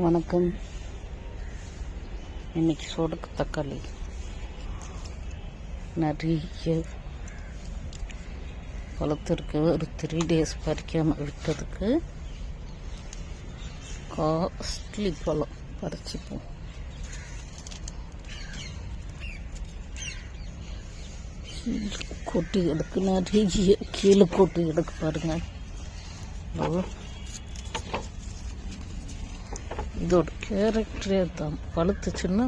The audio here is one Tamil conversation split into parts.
வணக்கம். இன்னைக்கு சொடுக்கு தக்காளி. நிறைய வளர்த்துருக்கு. ஒரு த்ரீ டேஸ் பறிக்காமல் விட்டதுக்கு காஸ்ட்லி பழம். பறிச்சுப்போம். கொட்டி எடுக்கு நிறைய கீழே கொட்டி எடுக்கு பாருங்கள் இதோட கேரக்டரே தான் பழுத்துச்சுன்னா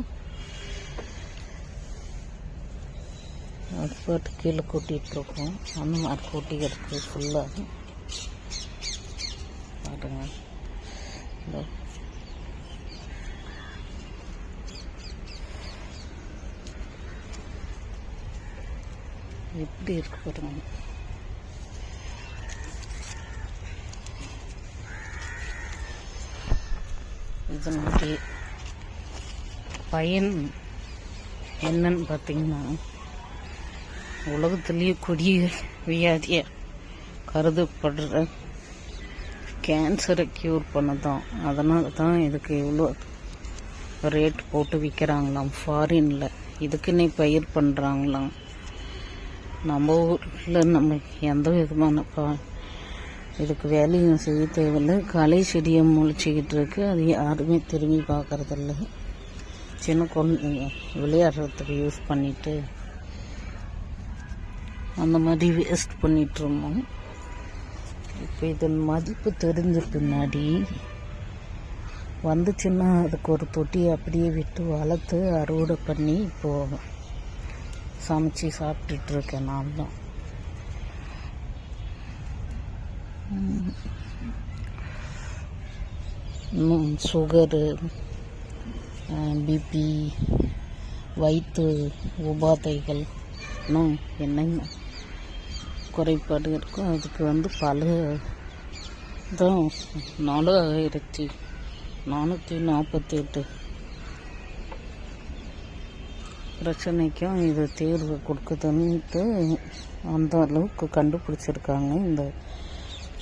அது பாட்டு கீழே கொட்டிட்டு இருக்கோம் அந்த மாதிரி கொட்டி கிடக்கு ஃபுல்லாக பாருங்க இதோ. எப்படி இருக்கு பாருங்க இதனுடைய பயன் என்னன்னு பார்த்தீங்கன்னா உலகத்திலேயே கொடிய வியாதியை கருதப்படுற கேன்சரை க்யூர் பண்ணதான். அதனால தான் இதுக்கு இவ்வளோ ரேட் போட்டு விற்கிறாங்களாம் ஃபாரினில் இதுக்குன்னே பயிர் பண்ணுறாங்களாம் நம்ம ஊரில் நம்ம எந்த விதமான பா இதுக்கு வேலையும் செய்ய தேவையில்லை. களை செடியை முளைச்சிக்கிட்டு இருக்கு. அது யாருமே திரும்பி பார்க்கறதில்ல. சின்ன குழந்தைங்க விளையாடுறதுக்கு யூஸ் பண்ணிவிட்டு அந்த மாதிரி வேஸ்ட் பண்ணிகிட்ருந்தோம் இப்போ இதன் மதிப்பு தெரிஞ்ச பின்னாடி வந்துச்சுன்னா அதுக்கு ஒரு தொட்டி அப்படியே விட்டு வளர்த்து அறுவடை பண்ணி இப்போது சமைச்சு சாப்பிட்டுட்டு இருக்கேன் நான் தான் உம். இன்னும் சுகரு பிபி வயிற்று உபாதைகள் இன்னும் என்னென்ன குறைபாடு இருக்கோ அதுக்கு வந்து பல தான் நாலாயிரத்தி நானூற்றி நாற்பத்தி எட்டு பிரச்சனைக்கும் இது தீர்வு கொடுக்குதுன்ட்டு அந்த அளவுக்கு கண்டுபிடிச்சிருக்காங்க இந்த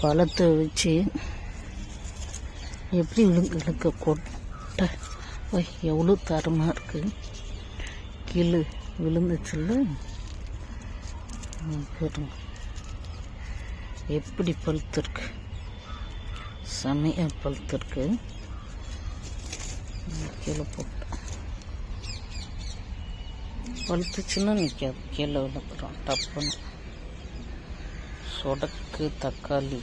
பழத்தை வச்சு எப்படி விழுங்களுக்கு கொட்டை ஓய், எவ்வளோ தரமாக இருக்குது கீழே விழுந்துச்சுல்ல? பாருங்க எப்படி பழுத்திருக்கு? செமையாக பழுத்திருக்கு. கீழே போட்டு பழுத்துச்சுன்னா நிற்காது கீழே விழுந்துடும் டப்புன்னு. சொடக்கு தக்காளி.